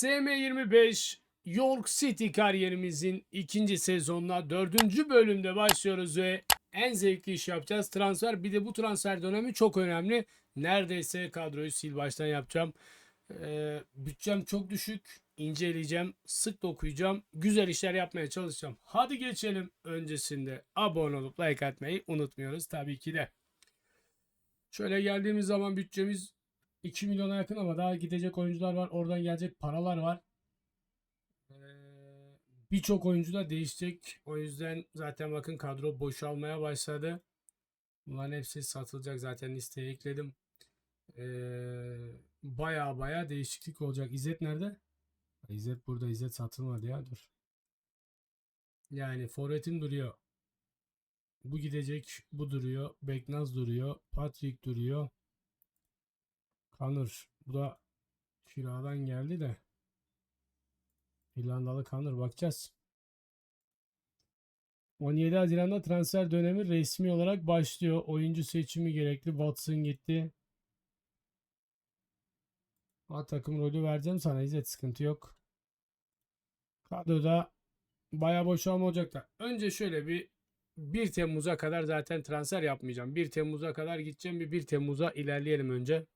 SM25 York City kariyerimizin ikinci sezonuna dördüncü bölümde başlıyoruz ve en zevkli iş yapacağız. Transfer bir de bu transfer dönemi çok önemli. Neredeyse kadroyu sil baştan yapacağım. Ee, bütçem çok düşük. inceleyeceğim. Sık dokuyacağım. Güzel işler yapmaya çalışacağım. Hadi geçelim. Öncesinde abone olup like atmayı unutmuyoruz tabii ki de. Şöyle geldiğimiz zaman bütçemiz 2 milyona yakın ama daha gidecek oyuncular var. Oradan gelecek paralar var. Ee, Birçok oyuncu da değişecek. O yüzden zaten bakın kadro boşalmaya başladı. Bunların hepsi satılacak zaten listeye ekledim. Ee, baya baya değişiklik olacak. İzzet nerede? İzzet burada. İzzet satılmadı ya. Dur. Yani forvetim duruyor. Bu gidecek. Bu duruyor. Beknaz duruyor. Patrick duruyor. Kanır. Bu da kiradan geldi de. İrlandalı Kanır. Bakacağız. 17 Haziran'da transfer dönemi resmi olarak başlıyor. Oyuncu seçimi gerekli. Watson gitti. A takım rolü vereceğim sana. İzzet sıkıntı yok. Kadroda bayağı boşalma olacak da. Önce şöyle bir 1 Temmuz'a kadar zaten transfer yapmayacağım. 1 Temmuz'a kadar gideceğim. Bir 1 Temmuz'a ilerleyelim önce.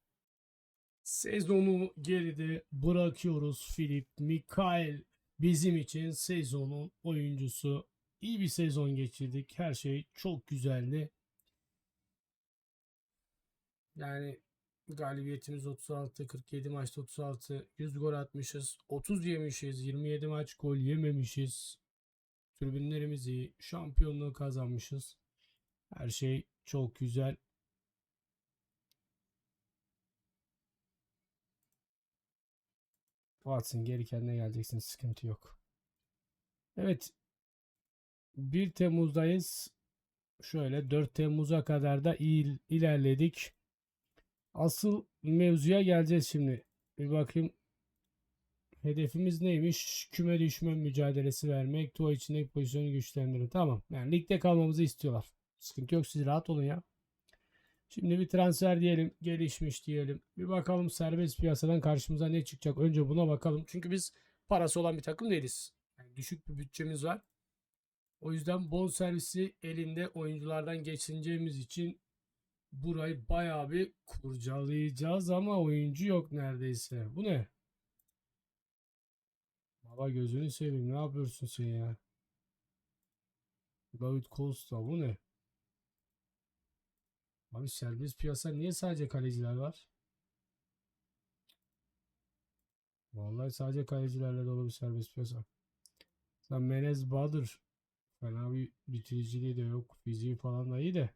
Sezonu geride bırakıyoruz. Filip Mikael bizim için sezonun oyuncusu. İyi bir sezon geçirdik. Her şey çok güzeldi. Yani galibiyetimiz 36, 47 maçta 36, 100 gol atmışız, 30 yemişiz, 27 maç gol yememişiz. Tribünlerimiz iyi, şampiyonluğu kazanmışız. Her şey çok güzel. Watson geri kendine geleceksin sıkıntı yok. Evet 1 Temmuz'dayız. Şöyle 4 Temmuz'a kadar da iyi ilerledik. Asıl mevzuya geleceğiz şimdi. Bir bakayım. Hedefimiz neymiş? Küme düşme mücadelesi vermek. Tuğ içindeki pozisyonu güçlendirin. Tamam. Yani ligde kalmamızı istiyorlar. Sıkıntı yok. Siz rahat olun ya. Şimdi bir transfer diyelim. Gelişmiş diyelim. Bir bakalım serbest piyasadan karşımıza ne çıkacak. Önce buna bakalım. Çünkü biz parası olan bir takım değiliz. Yani düşük bir bütçemiz var. O yüzden bon servisi elinde oyunculardan geçineceğimiz için burayı bayağı bir kurcalayacağız ama oyuncu yok neredeyse. Bu ne? Baba gözünü seveyim. Ne yapıyorsun sen ya? David Costa bu ne? Abi serbest piyasa niye sadece kaleciler var? Vallahi sadece kalecilerle dolu bir serbest piyasa. Sen Menez Bahadır fena bir bitiriciliği de yok. Fiziği falan da iyi de.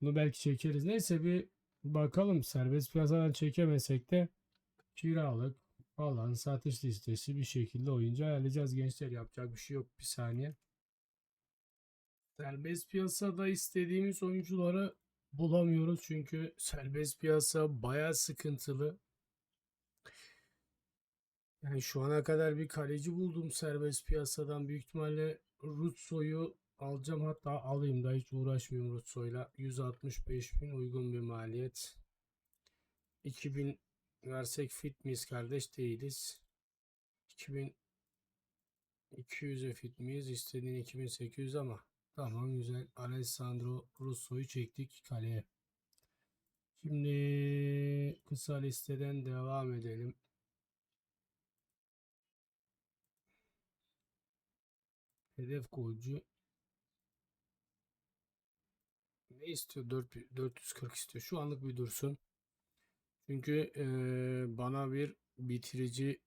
Bunu belki çekeriz. Neyse bir bakalım. Serbest piyasadan çekemesek de kiralık falan satış listesi bir şekilde oyuncu ayarlayacağız gençler. Yapacak bir şey yok. Bir saniye. Serbest piyasada istediğimiz oyuncuları bulamıyoruz. Çünkü serbest piyasa baya sıkıntılı. Yani şu ana kadar bir kaleci buldum serbest piyasadan. Büyük ihtimalle Rutso'yu alacağım. Hatta alayım da hiç uğraşmıyorum Rutso'yla. 165 bin uygun bir maliyet. 2000 versek fit miyiz kardeş? Değiliz. 2000 200'e fit miyiz? İstediğin 2800 ama tamam güzel. Alessandro Russo'yu çektik kaleye. Şimdi kısa listeden devam edelim. Hedef golcü ne istiyor? 4, 440 istiyor. Şu anlık bir dursun. Çünkü eee, bana bir bitirici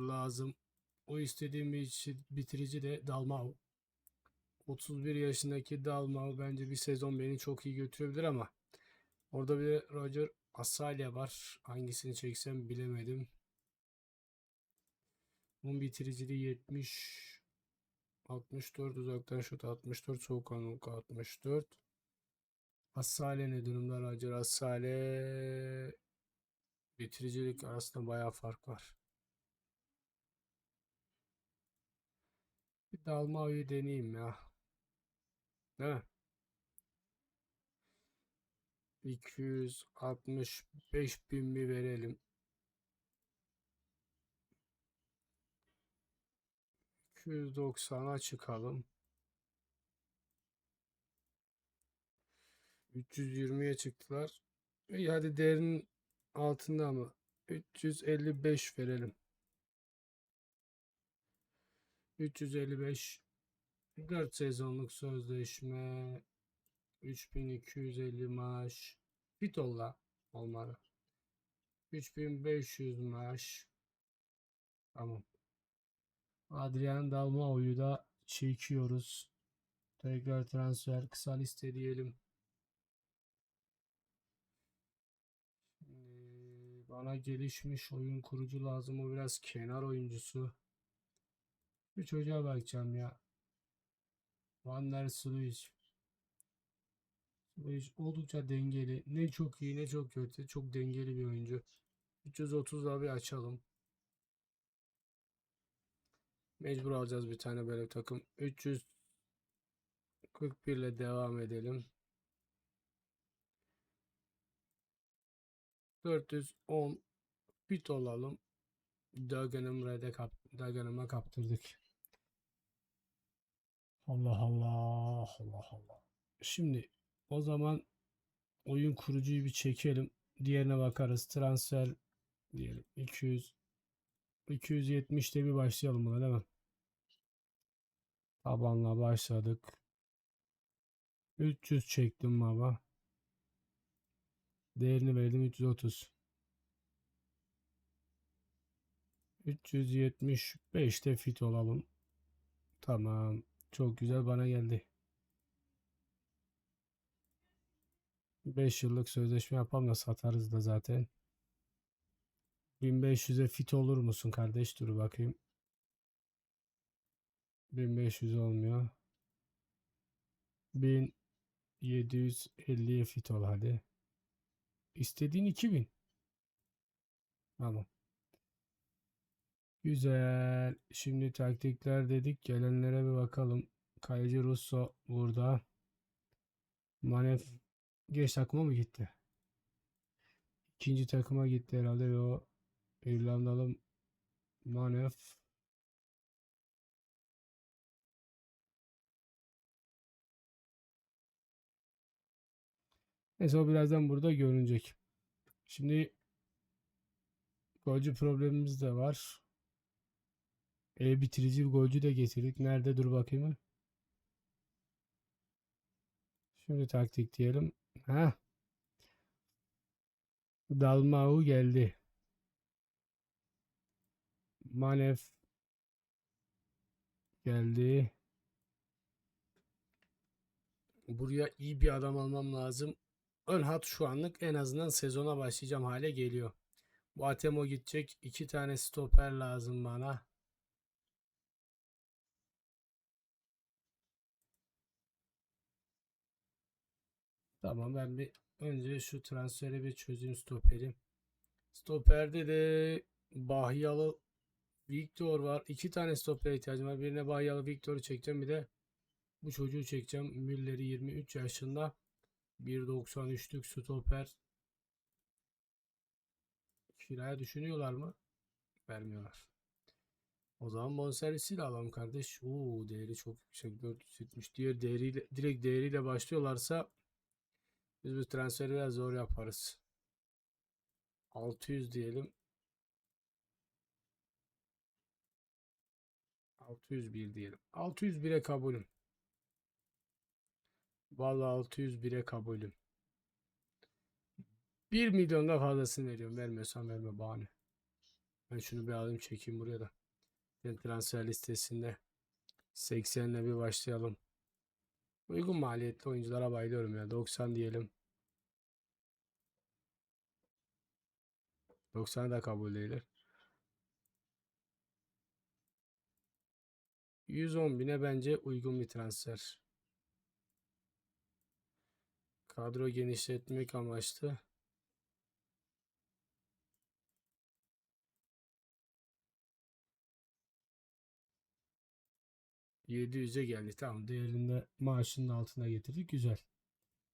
lazım. O istediğim bir işi- bitirici de Dalmau. 31 yaşındaki Dalmau bence bir sezon beni çok iyi götürebilir ama orada bir Roger Asalya var. Hangisini çeksem bilemedim. Bunun bitiriciliği 70 64 uzaktan şut 64 soğukkanlılık 64 Asale ne durumda Roger Asale bitiricilik arasında bayağı fark var. Bir Dalmao'yu deneyeyim ya. Değil mi? 265 bin mi verelim? 290'a çıkalım. 320'ye çıktılar. E, İyi hadi değerinin altında mı? 355 verelim. 355 4 sezonluk sözleşme 3250 maaş Fitolla olmalı. 3500 maaş Tamam. Adrian Dalmao'yu da çekiyoruz. Tekrar transfer kısa liste diyelim. Bana gelişmiş oyun kurucu lazım. O biraz kenar oyuncusu. Bir çocuğa bakacağım ya. Van der Sluis. Sluis oldukça dengeli. Ne çok iyi ne çok kötü. Çok dengeli bir oyuncu. 330'da bir açalım. Mecbur alacağız bir tane böyle bir takım. 341 ile devam edelim. 410 bit olalım. Dagen'ım Red'e kap Dagen'ıma kaptırdık. Allah Allah Allah Allah. Şimdi o zaman oyun kurucuyu bir çekelim. Diğerine bakarız. Transfer diyelim 200 270'te bir başlayalım buna mi? Tabanla başladık. 300 çektim baba. Değerini verdim 330. 375'te fit olalım. Tamam. Çok güzel bana geldi. 5 yıllık sözleşme yapalım da satarız da zaten. 1500'e fit olur musun kardeş? Dur bakayım. 1500 olmuyor. 1750'ye fit ol hadi. İstediğin 2000. Tamam. Güzel. Şimdi taktikler dedik. Gelenlere bir bakalım. Kaleci Russo burada. Manef geç takıma mı gitti? İkinci takıma gitti herhalde ve o İrlandalı Manef Neyse o birazdan burada görünecek. Şimdi golcü problemimiz de var. E bitirici bir golcü de getirdik. Nerede dur bakayım. Şimdi taktik diyelim. Ha. Dalmau geldi. Manef geldi. Buraya iyi bir adam almam lazım. Ön hat şu anlık en azından sezona başlayacağım hale geliyor. Bu Atemo gidecek. iki tane stoper lazım bana. Tamam ben bir önce şu transferi bir çözeyim stoperi. Stoperde de Bahyalı Victor var. İki tane stopere ihtiyacım var. Birine Bahyalı Victor'u çekeceğim. Bir de bu çocuğu çekeceğim. Müller'i 23 yaşında. 1.93'lük stoper. Kiraya düşünüyorlar mı? Vermiyorlar. O zaman bonservisiyle alalım kardeş. Oo değeri çok yüksek 470. Diğer değeriyle direkt değeriyle başlıyorlarsa biz bu transferi biraz zor yaparız. 600 diyelim. 601 diyelim. 601'e kabulüm. Vallahi 601'e kabulüm. 1 milyonda fazlasını veriyorum. Vermiyorsan verme bahane. Ben şunu bir alayım çekeyim buraya da. Ben transfer listesinde 80 ile bir başlayalım. Uygun maliyetli oyunculara bayılıyorum ya. 90 diyelim. 90 da kabul değiller. 110 bine bence uygun bir transfer. Kadro genişletmek amaçlı. %700'e geldi. Tamam değerinde maaşının altına getirdik. Güzel.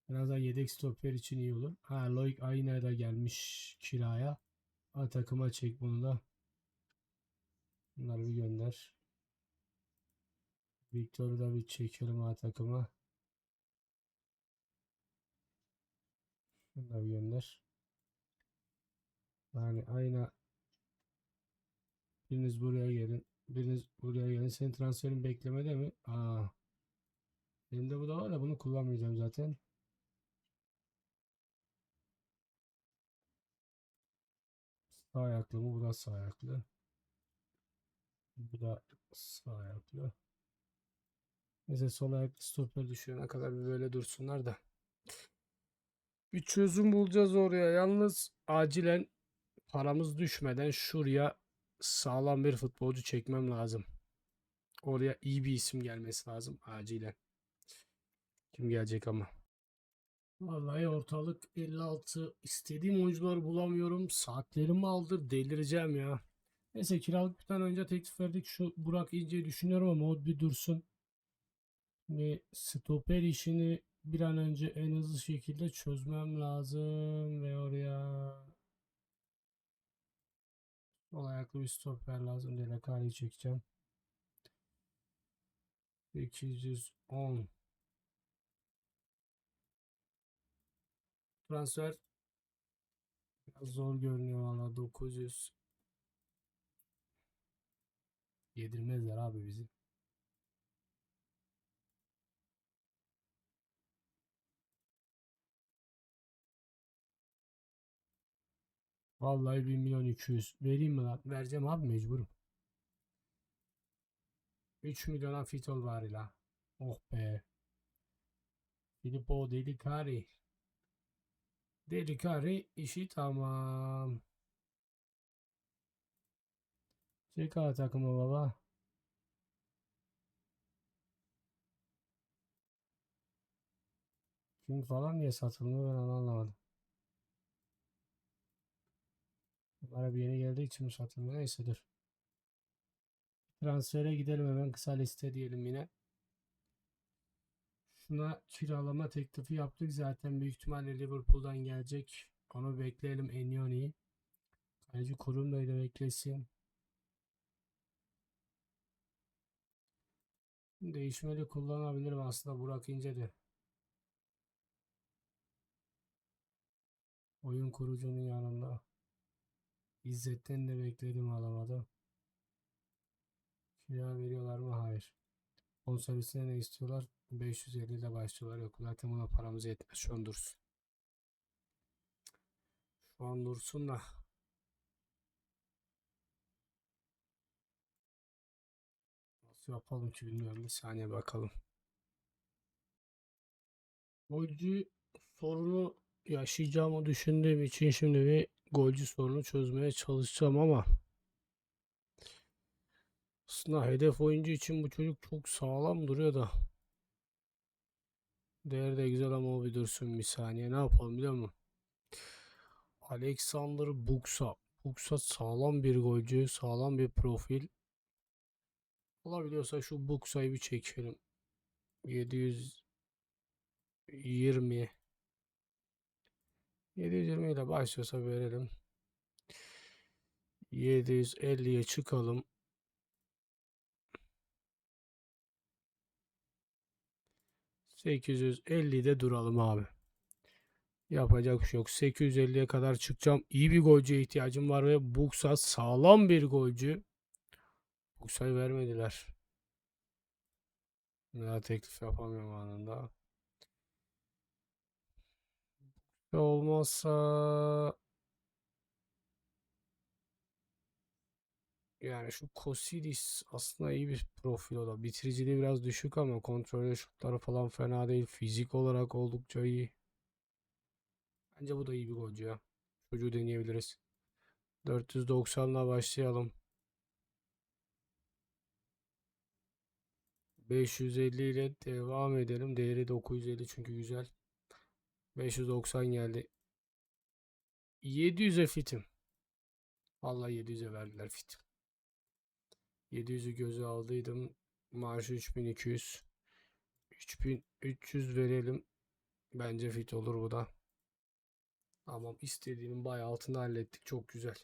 En azından yedek stoper için iyi olur. Ha Loic Ayna da gelmiş kiraya. Ha takıma çek bunu da. Bunları bir gönder. Victor'u da bir çekelim A takıma. Şunu da bir gönder. Yani aynı biriniz buraya gelin. Biriniz buraya gelin. Senin transferin beklemede mi? Aa. Elimde bu da var da bunu kullanmayacağım zaten. Sağ ayaklı mı? Bu da sağ ayaklı. Bu da sağ ayaklı. Neyse sol ayaklı stoper düşüyor. Ne kadar bir böyle dursunlar da. Bir çözüm bulacağız oraya. Yalnız acilen paramız düşmeden şuraya sağlam bir futbolcu çekmem lazım. Oraya iyi bir isim gelmesi lazım acilen. Kim gelecek ama? Vallahi ortalık 56. İstediğim oyuncuları bulamıyorum. Saatlerimi aldır. Delireceğim ya. Neyse kiralıktan önce teklif verdik. Şu Burak İnce'yi düşünüyorum ama o bir dursun. Ve stoper işini bir an önce en hızlı şekilde çözmem lazım. Ve oraya sol ayaklı bir stoper lazım. Delakari'yi çekeceğim. 810 Transfer biraz zor görünüyor valla 900 yedirmezler abi bizi. Vallahi 1 milyon 200 vereyim mi lan? Vereceğim abi mecburum. 3 milyona fitol var la. Oh be. Filippo Delicari. Delicari işi tamam. Çek A takımı baba. Kim falan niye satılmıyor ben onu anlamadım. Bana bir yeni geldiği için mi satılmıyor? Neyse dur. Transfere gidelim hemen kısa liste diyelim yine. Şuna kiralama teklifi yaptık zaten büyük ihtimalle Liverpool'dan gelecek. Onu bekleyelim Enyoni'yi. Kaleci kurum da beklesin. Değişmeli kullanabilirim aslında Burak İnce de. Oyun kurucunun yanında. İzzet'ten de bekledim alamadı. Kira veriyorlar mı? Hayır. Bonservisine ne istiyorlar? 550 ile başlıyorlar. Yok zaten buna paramız yetmez. Şu an dursun. Şu an dursun da. Nasıl yapalım ki bilmiyorum. Bir saniye bakalım. Golcü sorunu yaşayacağımı düşündüğüm için şimdi bir golcü sorunu çözmeye çalışacağım ama aslında hedef oyuncu için bu çocuk çok sağlam duruyor da değeri de güzel ama o bir dursun bir saniye ne yapalım biliyor musun? Alexander Buksa Buksa sağlam bir golcü sağlam bir profil olabiliyorsa şu Buksa'yı bir çekelim 720 720 ile başlıyorsa verelim. 750'ye çıkalım. De duralım abi. Yapacak bir şey yok. 850'ye kadar çıkacağım. İyi bir golcüye ihtiyacım var ve Buksa sağlam bir golcü. Buksa'yı vermediler. Daha teklif yapamıyorum anında. Olmazsa yani şu Kosidis aslında iyi bir profil o da. Bitiriciliği biraz düşük ama kontrol şutları falan fena değil. Fizik olarak oldukça iyi. Bence bu da iyi bir golcü ya. Çocuğu deneyebiliriz. 490'la başlayalım. 550 ile devam edelim. Değeri 950 çünkü güzel. 590 geldi. 700'e fitim. Vallahi 700'e verdiler fitim. 700'ü göze aldıydım. Maaşı 3200. 3300 verelim. Bence fit olur bu da. Tamam istediğinin bayağı altını hallettik. Çok güzel.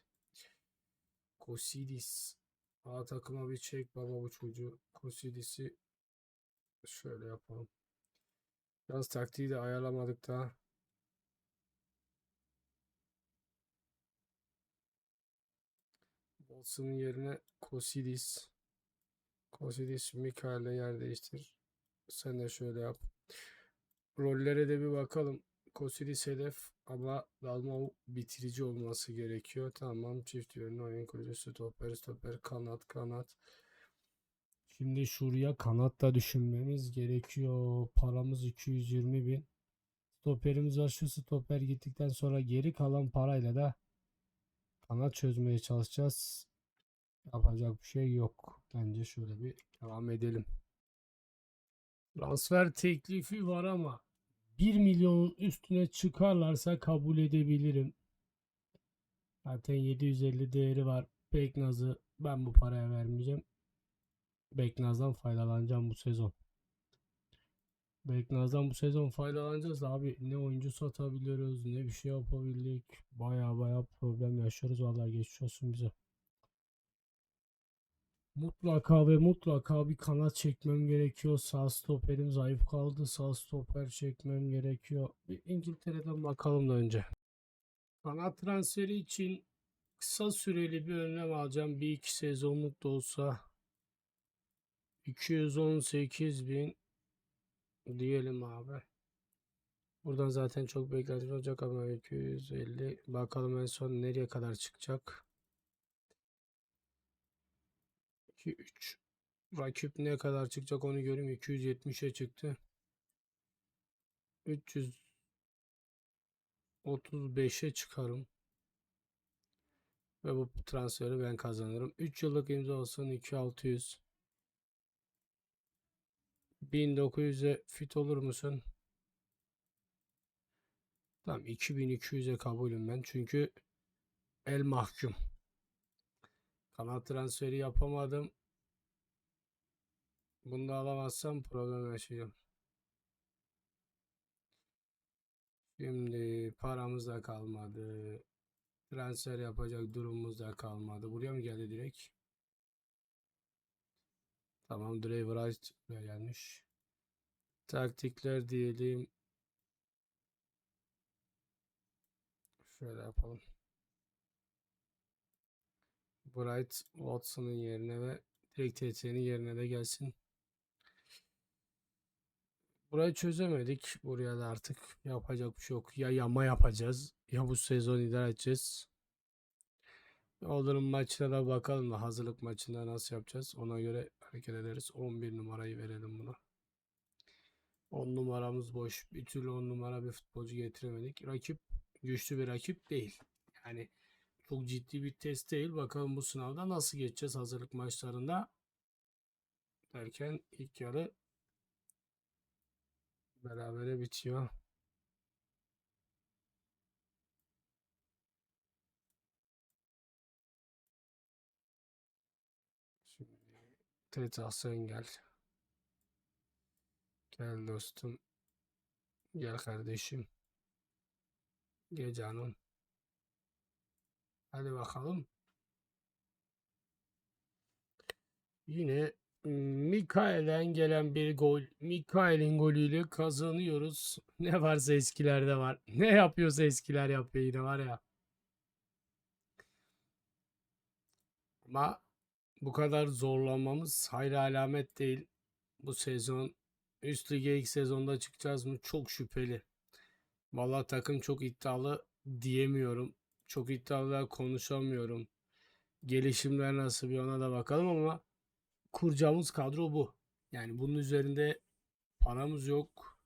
Kosidis. A takıma bir çek baba bu çocuğu. Kosidis'i Şöyle yapalım. Yalnız taktiği de ayarlamadık daha. Bolson'un yerine Kosidis. Kosidis Mikael'le yer değiştir. Sen de şöyle yap. Rollere de bir bakalım. Kosidis hedef ama Dalmau bitirici olması gerekiyor. Tamam. Çift yönlü oyun kurucu stoper stoper kanat kanat. Şimdi şuraya kanat da düşünmemiz gerekiyor. Paramız 220 bin. Stoperimiz var. Şu stoper gittikten sonra geri kalan parayla da kanat çözmeye çalışacağız. Yapacak bir şey yok. Bence şöyle bir devam edelim. Transfer teklifi var ama 1 milyonun üstüne çıkarlarsa kabul edebilirim. Zaten 750 değeri var. Beknaz'ı ben bu paraya vermeyeceğim. Beknaz'dan faydalanacağım bu sezon. Beknaz'dan bu sezon faydalanacağız abi. Ne oyuncu satabiliyoruz ne bir şey yapabildik. Baya baya problem yaşıyoruz. Vallahi geçmiş olsun bize. Mutlaka ve mutlaka bir kanat çekmem gerekiyor. Sağ stoperim zayıf kaldı. Sağ stoper çekmem gerekiyor. Bir İngiltere'den bakalım da önce. Kanat transferi için kısa süreli bir önlem alacağım. Bir iki sezonluk da olsa 218 bin diyelim abi. Buradan zaten çok beklenti olacak ama 250 bakalım en son nereye kadar çıkacak. 2 3 rakip ne kadar çıkacak onu göreyim 270'e çıktı. 335'e çıkarım. Ve bu transferi ben kazanırım. 3 yıllık imza olsun 2600. 1900'e fit olur musun? Tamam 2200'e kabulüm ben. Çünkü el mahkum. Kanat transferi yapamadım. Bunu da alamazsam problem yaşayacağım. Şimdi paramız da kalmadı. Transfer yapacak durumumuz da kalmadı. Buraya mı geldi direkt? Tamam Driver buraya gelmiş. Taktikler diyelim. Şöyle yapalım. Bright Watson'ın yerine ve direkt TT'nin yerine de gelsin. Burayı çözemedik. Buraya da artık yapacak bir şey yok. Ya yama yapacağız ya bu sezon idare edeceğiz. Olduğunun maçına da bakalım da hazırlık maçında nasıl yapacağız. Ona göre hareket ederiz. 11 numarayı verelim buna. 10 numaramız boş. Bir türlü 10 numara bir futbolcu getiremedik. Rakip güçlü bir rakip değil. Yani çok ciddi bir test değil. Bakalım bu sınavda nasıl geçeceğiz hazırlık maçlarında. Derken ilk yarı berabere bitiyor. Şimdi Teta sen gel. Dostum. Gel kardeşim. Gel canım. Hadi bakalım. Yine Mikael'den gelen bir gol. Mikael'in golüyle kazanıyoruz. Ne varsa eskilerde var. Ne yapıyorsa eskiler yapıyor yine var ya. Ama bu kadar zorlanmamız hayır alamet değil. Bu sezon üst lige ilk sezonda çıkacağız mı? Çok şüpheli. Vallahi takım çok iddialı diyemiyorum. Çok iddialı konuşamıyorum. Gelişimler nasıl bir ona da bakalım ama kuracağımız kadro bu. Yani bunun üzerinde paramız yok.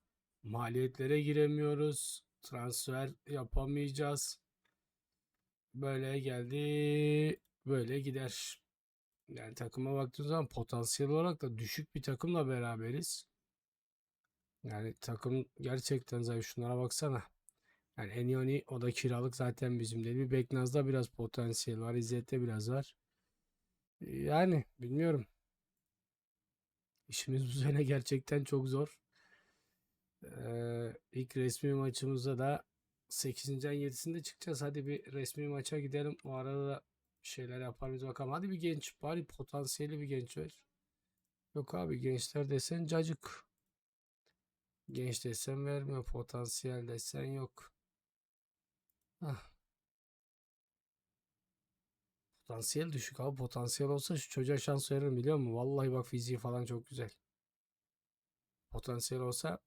Maliyetlere giremiyoruz. Transfer yapamayacağız. Böyle geldi. Böyle gider. Yani takıma baktığınız zaman potansiyel olarak da düşük bir takımla beraberiz. Yani takım gerçekten zayıf. Şunlara baksana. Yani Enyoni o da kiralık zaten bizim değil. Bir Beknaz'da biraz potansiyel var. İzzet'te biraz var. Yani bilmiyorum. İşimiz bu sene gerçekten çok zor. Ee, ilk resmi maçımızda da 8. ayın 7'sinde çıkacağız. Hadi bir resmi maça gidelim. O arada da şeyler yapar mıyız bakalım. Hadi bir genç bari potansiyeli bir genç ver. Yok abi gençler desen cacık. Genç desen vermiyor. Potansiyel desen yok. Potansiyel düşük abi. Potansiyel olsa şu çocuğa şans veririm biliyor musun? Vallahi bak fiziği falan çok güzel. Potansiyel olsa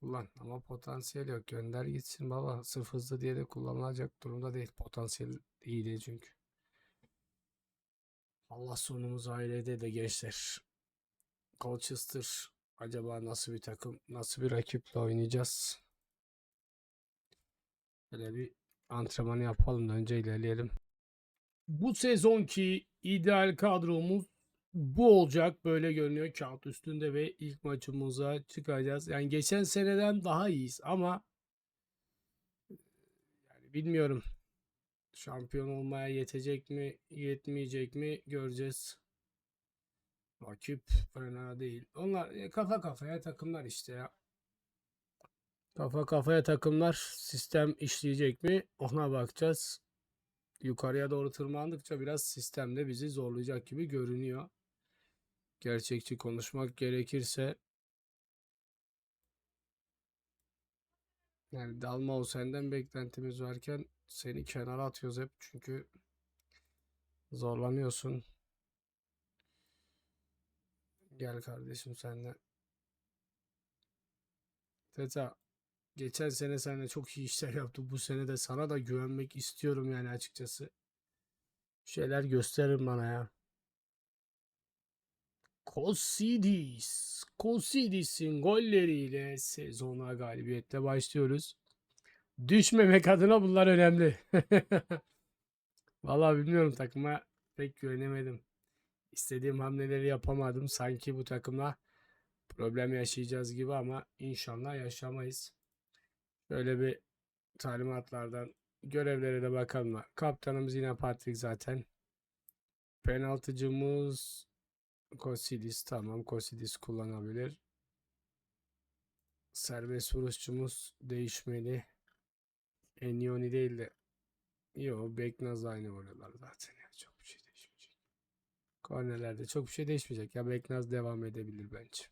kullan. Ama potansiyel yok. Gönder gitsin baba. Sırf hızlı diye de kullanılacak durumda değil. Potansiyel iyi değil çünkü. Allah sonumuzu ailede de gençler. Colchester acaba nasıl bir takım, nasıl bir rakiple oynayacağız? Böyle bir antrenmanı yapalım da önce ilerleyelim. Bu sezonki ideal kadromuz bu olacak. Böyle görünüyor kağıt üstünde ve ilk maçımıza çıkacağız. Yani geçen seneden daha iyiyiz ama yani bilmiyorum. Şampiyon olmaya yetecek mi, yetmeyecek mi göreceğiz. Rakip fena değil. Onlar e, kafa kafaya takımlar işte ya. Kafa kafaya takımlar sistem işleyecek mi ona bakacağız. Yukarıya doğru tırmandıkça biraz sistemde bizi zorlayacak gibi görünüyor. Gerçekçi konuşmak gerekirse yani Dalmau senden beklentimiz varken seni kenara atıyoruz hep çünkü zorlanıyorsun. Gel kardeşim sen de. Teta geçen sene seninle çok iyi işler yaptık. Bu sene de sana da güvenmek istiyorum yani açıkçası. Şeyler gösterin bana ya. Kosidis. Kosidis'in golleriyle sezona galibiyetle başlıyoruz. Düşmemek adına bunlar önemli. Vallahi bilmiyorum takıma pek güvenemedim. İstediğim hamleleri yapamadım. Sanki bu takımla problem yaşayacağız gibi ama inşallah yaşamayız. Şöyle bir talimatlardan görevlere de bakalım. Kaptanımız yine Patrick zaten. Penaltıcımız Kosidis tamam. Kosidis kullanabilir. Serbest vuruşçumuz değişmeli. Enioni değil de Yo Beknaz aynı vuruyorlar zaten ya. Çok bir şey değişmeyecek. Kornerlerde çok bir şey değişmeyecek. Ya Beknaz devam edebilir bence.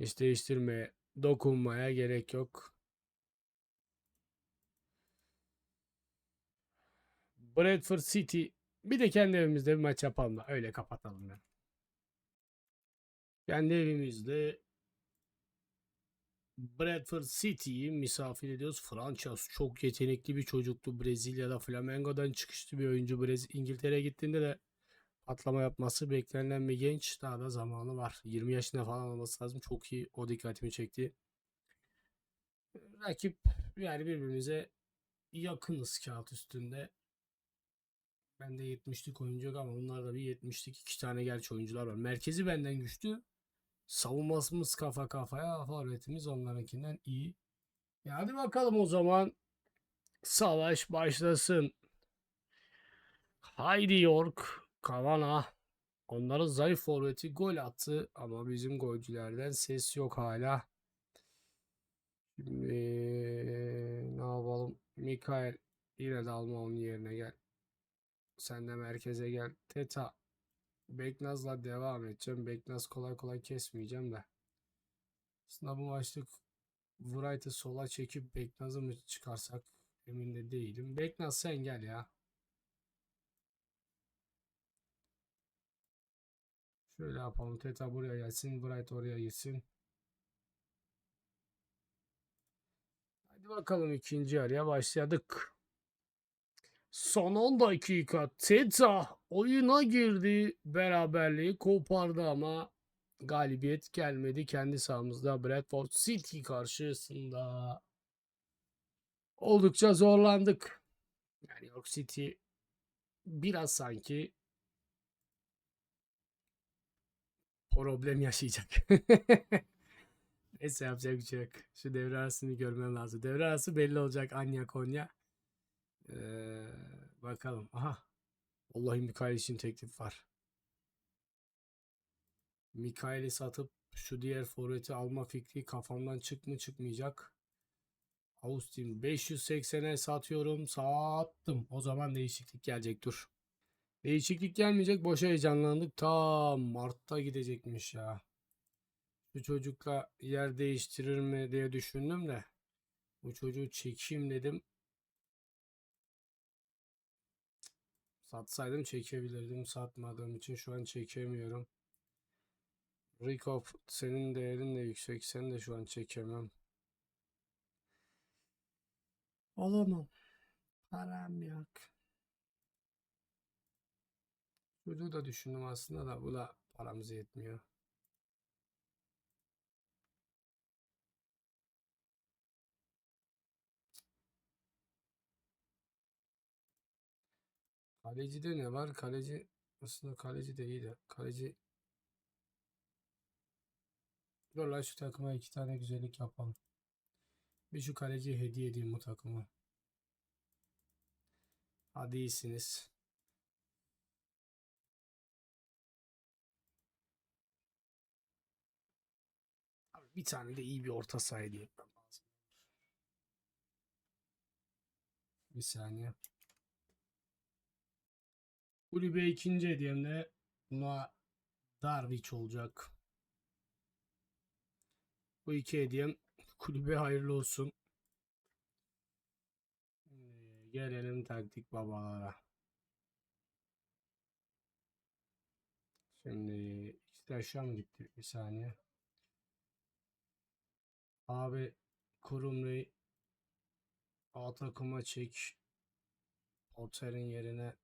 Hiç değiştirmeye, dokunmaya gerek yok. Bradford City. Bir de kendi evimizde bir maç yapalım da öyle kapatalım ben. Kendi evimizde Bradford City'yi misafir ediyoruz. Francas çok yetenekli bir çocuktu. Brezilya'da Flamengo'dan çıkıştı bir oyuncu. Brez İngiltere'ye gittiğinde de patlama yapması beklenen bir genç. Daha da zamanı var. 20 yaşında falan olması lazım. Çok iyi. O dikkatimi çekti. Rakip yani birbirimize yakınız kağıt üstünde. Bende 70'lik oyuncu yok ama onlarda bir 70'lik iki tane gerçi oyuncular var. Merkezi benden güçlü. Savunmasımız kafa kafaya. Forvetimiz onlarınkinden iyi. E hadi bakalım o zaman. Savaş başlasın. Haydi York. Kavana. Onların zayıf forveti gol attı. Ama bizim golcülerden ses yok hala. Şimdi ne yapalım? Mikael yine de alma onun yerine gel. Sen de merkeze gel. Teta. Beknaz'la devam edeceğim. Beknaz kolay kolay kesmeyeceğim de. Aslında bu maçlık Wright'ı sola çekip Beknaz'ı mı çıkarsak emin de değilim. Beknaz sen gel ya. Şöyle yapalım. Teta buraya gelsin. Wright oraya gitsin. Hadi bakalım ikinci yarıya başladık. Son 10 dakika Teta oyuna girdi. Beraberliği kopardı ama galibiyet gelmedi. Kendi sahamızda Bradford City karşısında. Oldukça zorlandık. Yani York City biraz sanki problem yaşayacak. Neyse yapacak bir şey yok. Şu devre arasını görmem lazım. Devre arası belli olacak Anya Konya. Ee, bakalım. Aha. Vallahi Mikael için teklif var. Mikael'i satıp şu diğer forveti alma fikri kafamdan çık mı çıkmayacak. Austin 580'e satıyorum. Sattım. O zaman değişiklik gelecek dur. Değişiklik gelmeyecek. Boş heyecanlandık. Ta Mart'ta gidecekmiş ya. Bu çocukla yer değiştirir mi diye düşündüm de. Bu çocuğu çekeyim dedim. Satsaydım çekebilirdim. Satmadığım için şu an çekemiyorum. Rikop senin değerin de yüksek. Sen de şu an çekemem. Alamam. Param yok. Çocuğu da düşündüm aslında da bu da paramız yetmiyor. Kalecide ne var? Kaleci aslında kaleci de iyi de. Kaleci lan şu takıma iki tane güzellik yapalım. Bir şu kaleciye hediye edeyim bu takıma. Hadi iyisiniz. Bir tane de iyi bir orta saha hediye. Bir saniye. Kulübe ikinci hediyem de Noah Darviç olacak. Bu iki hediyem kulübe hayırlı olsun. Şimdi gelelim taktik babalara. Şimdi ikisi aşağı mı gitti? Bir saniye. Abi Kurumlu'yu A takıma çek. Otel'in yerine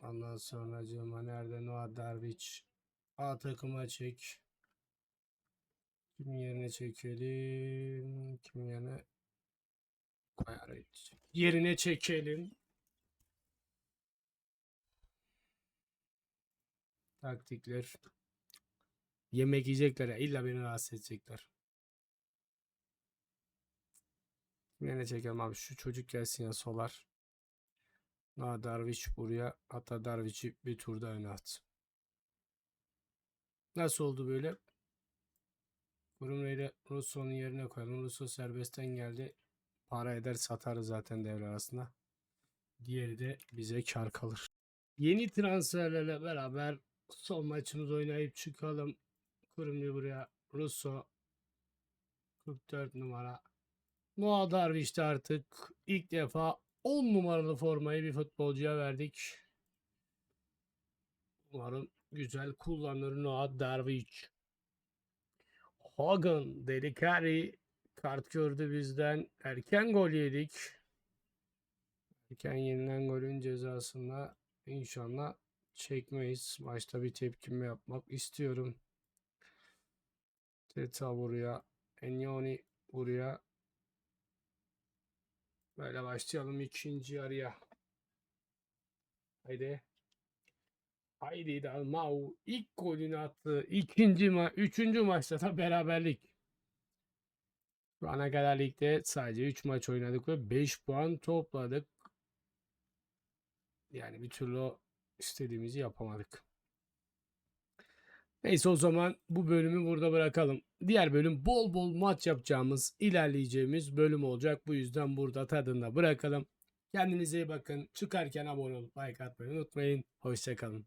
ondan sonra Cuma nerede Noah Darviç A takıma çek. Kimin yerine çekelim? Kimin yerine? Koyarız. Yerine çekelim. Taktikler. Yemek yiyecekler ya. illa beni rahatsız edecekler. Kimin yerine çekelim abi? Şu çocuk gelsin ya solar. Na Darviç buraya. Hatta Darviç'i bir turda öne at. Nasıl oldu böyle? Kurumlu ile Russo'nun yerine koyalım. Russo serbestten geldi. Para eder satarız zaten devre arasında. Diğeri de bize kar kalır. Yeni transferlerle beraber son maçımızı oynayıp çıkalım. Kurumlu buraya. Russo 44 numara. Noah Darviş'te artık ilk defa 10 numaralı formayı bir futbolcuya verdik. Umarım güzel kullanır Noah Darviş. Hogan, Delikari kart gördü bizden. Erken gol yedik. Erken yenilen golün cezasında inşallah çekmeyiz. Maçta bir tepkimi yapmak istiyorum. Teta buraya. Enyoni buraya. Böyle başlayalım ikinci yarıya. Haydi. Haydi Dalmau ilk golünü attı. İkinci ma üçüncü maçta da beraberlik. Şu ana kadar ligde sadece 3 maç oynadık ve 5 puan topladık. Yani bir türlü istediğimizi yapamadık. Neyse o zaman bu bölümü burada bırakalım. Diğer bölüm bol bol maç yapacağımız, ilerleyeceğimiz bölüm olacak. Bu yüzden burada tadında bırakalım. Kendinize iyi bakın. Çıkarken abone olup like atmayı unutmayın. Hoşçakalın.